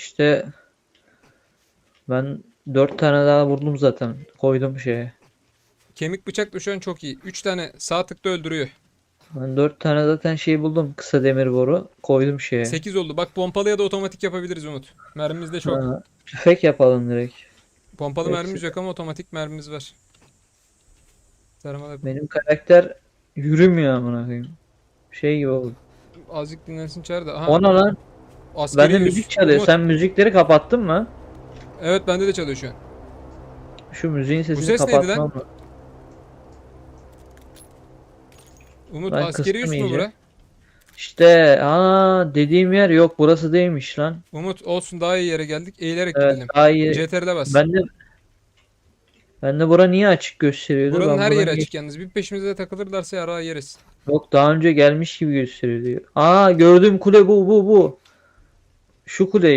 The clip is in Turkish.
İşte ben dört tane daha vurdum zaten. Koydum şeye. Kemik bıçakla şu an çok iyi. 3 tane sağ tıkta öldürüyor. Ben dört tane zaten şey buldum. Kısa demir boru. Koydum şeye. 8 oldu. Bak pompalı ya da otomatik yapabiliriz Umut. Mermimiz de çok. Ha, tüfek yapalım direkt. Pompalı Hepsi mermimiz yok ama otomatik mermimiz var. Taramalı. Benim karakter yürümüyor amına koyayım. Şey gibi oldu. Azıcık dinlensin da. Aha, O ne lan? Askeri Bende müzik çalıyor. Umut. Sen müzikleri kapattın mı? Evet bende de çalıyor şu an. Şu müziğin sesini ses neydi kapatmam lan? lazım. Umut Ben askeri üs kıstım mü iyice. bura? İşte aa dediğim yer yok burası değilmiş lan. Umut olsun daha iyi yere geldik. Eğilerek Evet gidelim. daha iyi. CTRL'e bas. Ben de ben de bura niye açık gösteriyordu? Buranın Ben her yeri açık yalnız. Bir peşimize takılırlarsa yara yeriz. Yok daha önce gelmiş gibi gösteriyordu. Aa gördüm kule bu bu bu. Şu kule